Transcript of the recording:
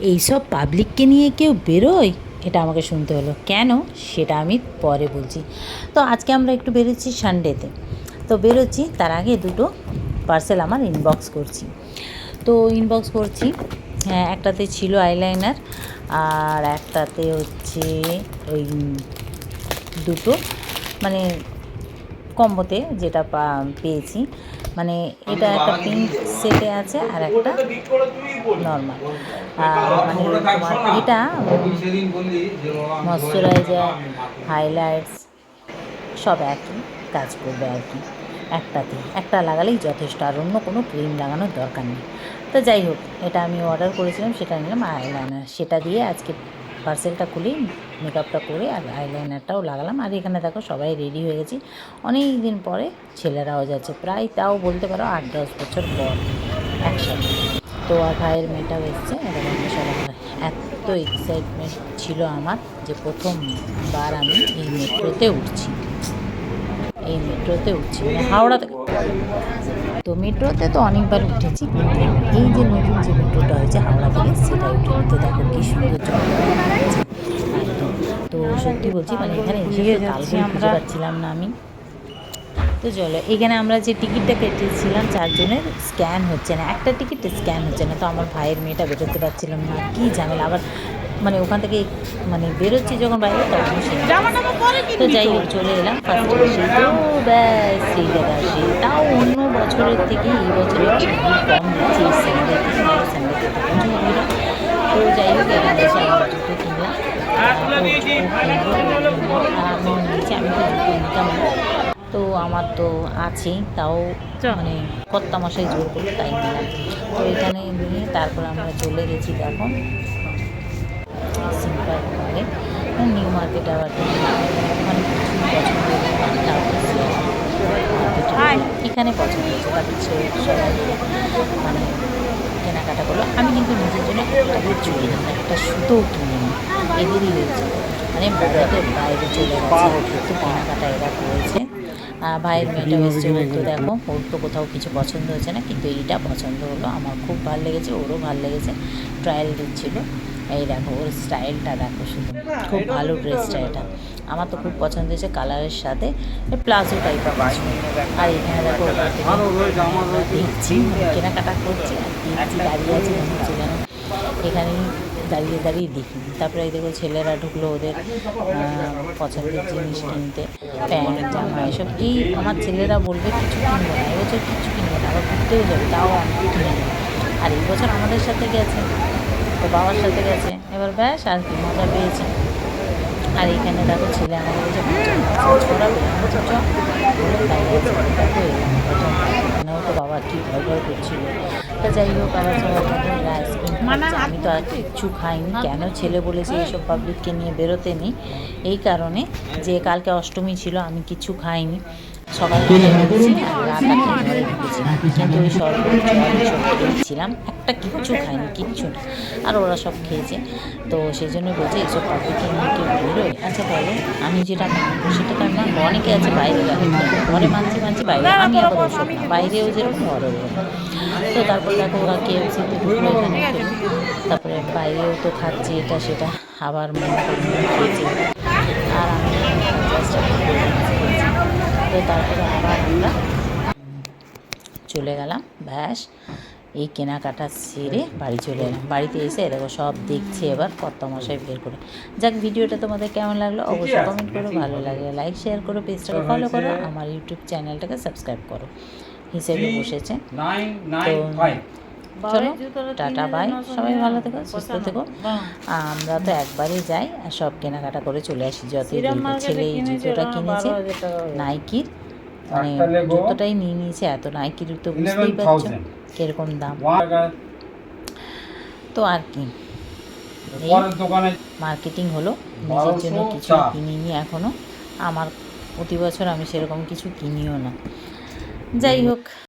এইসব পাবলিককে নিয়ে কেউ বেরোয়? এটা আমাকে শুনতে হলো। কেন? সেটা আমি পরে বলছি। তো আজকে আমরা একটু বেরোচ্ছি সানডেতে তো বেরোচ্ছি, তার আগে দুটো পার্সেল আমার ইনবক্স করছি। তো ইনবক্স করছি হ্যাঁ একটাতে ছিল আইলাইনার আর একটাতে হচ্ছে ওই দুটো মানে কম্বোতে যেটা পেয়েছি। মানে এটা একটা পিঙ্ক সেটে আছে আর একটা নর্মাল মানে তোমার এটা ময়শ্চারাইজার হাইলাইটস সব একই কাজ করবে আর কি একটাতে একটা লাগালেই যথেষ্ট আর অন্য কোনো ক্রিম লাগানোর দরকার নেই। তো যাই হোক এটা আমি অর্ডার করেছিলাম সেটা নিলাম আইলাইনার সেটা দিয়ে আজকে পার্সেলটা খুলি মেকআপটা করে আর আইলাইনারটাও লাগালাম। আর এখানে দেখো সবাই রেডি হয়ে গেছি। অনেক দিন পরে ছেলেরাও যাচ্ছে। প্রায় তাও বলতে পারো আট, দশ বছর পর একসাথে। তো আর ভাইয়ের মেয়েটাও এসছে। এরকম সবাই এত এক্সাইটমেন্ট ছিল আমার যে প্রথমবার আমি এই মেট্রোতে উঠছি। এই মেট্রোতে উঠছি। মানে হাওড়া থেকে তো মেট্রোতে তো অনেকবার উঠেছি। এই যে নতুন যে মেট্রোটা হয়েছে হাওড়া থেকে, সেটা উঠে উঠতে দেখো কি সুন্দর তো সত্যি বলছি মানে এখানে কালকে খুঁজে পাচ্ছিলাম না আমি। তো চলো এখানে আমরা যে টিকিটটা কেটেছিলাম চারজনের স্ক্যান হচ্ছে না। একটা টিকিট স্ক্যান হচ্ছে না তো আমার ভাইয়ের মেয়েটা বেরোতে পারছিলাম না। কি ঝামেলা আবার মানে ওখান থেকে মানে বেরোচ্ছি যখন বাইরে তখন সে তো যাই হোক চলে এলাম ফার্স্টে তো ব্যাস সেই আসি তাও অন্য বছরের থেকে এই বছরে কম দিচ্ছে এই সানডে থেকে সানডে থেকে। তো যাই হোক এখানে আমরা জুতো কিনলাম। আর নিয়েছি আমি তো জুতো নিতাম না। তো আমার তো আছেই তাও মানে কর্তা মশাই জোর করল তাই নিলাম তো এখানে নিয়ে তারপর আমরা চলে গেছি করে নিউ মার্কেট আবার মানে কিছু পছন্দ তারপর মার্কেটে এখানে পছন্দ হয়েছে ছেলে সবাই মানে কেনাকাটা করল। আমি কিন্তু নিজের জন্য একটা কিনি না একটা সুতোও কিনি এদেরই হয়েছে। মানে বাইরে চলে গেছে। কেনাকাটা এরা করেছে। ভাইয়ের মেয়েটা এসছে ওর তো দেখো ওর তো কোথাও কিছু পছন্দ হয়েছে না কিন্তু এইটা পছন্দ হলো। আমার খুব ভালো লেগেছে ওরও ভালো লেগেছে ট্রায়াল দিচ্ছিল। এই দেখো ওর স্টাইলটা দেখো শুধু। খুব ভালো ড্রেসটা এটা। আমার তো খুব পছন্দ হয়েছে কালারের সাথে প্লাজো টাইপের আর এখানে দেখো দেখছি কেনাকাটা করছে আর দেখছি দাঁড়িয়ে আছে যেন এখানেই দাঁড়িয়ে দাঁড়িয়ে দেখি তারপরে এই দেখো ছেলেরা ঢুকলো ওদের পছন্দের জিনিস কিনতে, প্যান্ট, জামা, এসব। এই আমার ছেলেরা বলবে, কিছু কিনবো না। এবছর কিছু কিনবো না, আবার ঘুরতেও যাবে, তাও অনেক কিনে নেবে। আর এই বছর আমাদের সাথে গেছে তো বাবার সাথে গেছে, এবার ব্যাস, আর কি, মজা পেয়েছে। আর এখানে দেখো ছেলে আমাকে বলছে ছোড়া বলছে তাই দেখো এখানেও তো বাবা কি ভয় ভয় করছিল। তা যাই হোক আমার সবাই আইসক্রিম আমি তো আর কিচ্ছু খাইনি। কেন ছেলে বলেছে এইসব পাবলিককে নিয়ে বেরোতে নেই? এই কারণে যে কালকে অষ্টমী ছিল আমি কিছু খাইনি। সকাল খেয়েছিলাম একটা কিচ্ছু খাইনি কিচ্ছু না। আর ওরা সব খেয়েছে। তো সেই জন্য বলছে এইসব পাখিকে নিয়ে কেউ বেরোয় আচ্ছা বলো আমি যেটা মানবো সেটা তো আমি মানবো অনেকে আছে বাইরে ঘরে মানছি মানছি বাইরে আমি আবার ওসব না বাইরেও যেরকম ঘরে তো তারপর দেখো ওরা কে এফসিতে ঢুকলো এখানে। তারপরে বাইরেও তো খাচ্ছে এটা সেটা আবার মনে করে খেয়েছে। আর তো তারপরে আবার আমরা চলে গেলাম ব্যাস। এই কেনাকাটা সেরে বাড়ি চলে এলাম। বাড়িতে এসে দেখো সব দেখছি এবার কর্তামশাই বের করে। যাক ভিডিওটা তোমাদের কেমন লাগল অবশ্যই কমেন্ট করো ভালো লাগলে লাইক শেয়ার করো পেজটাকে ফলো করো আমার ইউটিউব চ্যানেলটাকে সাবস্ক্রাইব করো। হিসেবে বসেছে। তো চলো টাটা বাই সবাই ভালো থেকো সুস্থ থেকো। আমরা তো একবারই যাই আর সব কেনাকাটা করে চলে আসি যত ছেলে এই জুতোটা কিনেছে নাইকির মানে জুতোটাই নিয়ে নিয়েছে এত নাইকির তো বুঝতেই পারছ কীরকম দাম। তো আর কি মার্কেটিং হলো নিজের জন্য কিছু। কিনিনি এখনও আমার প্রতি বছর আমি সেরকম কিছু কিনিও না। যাই হোক।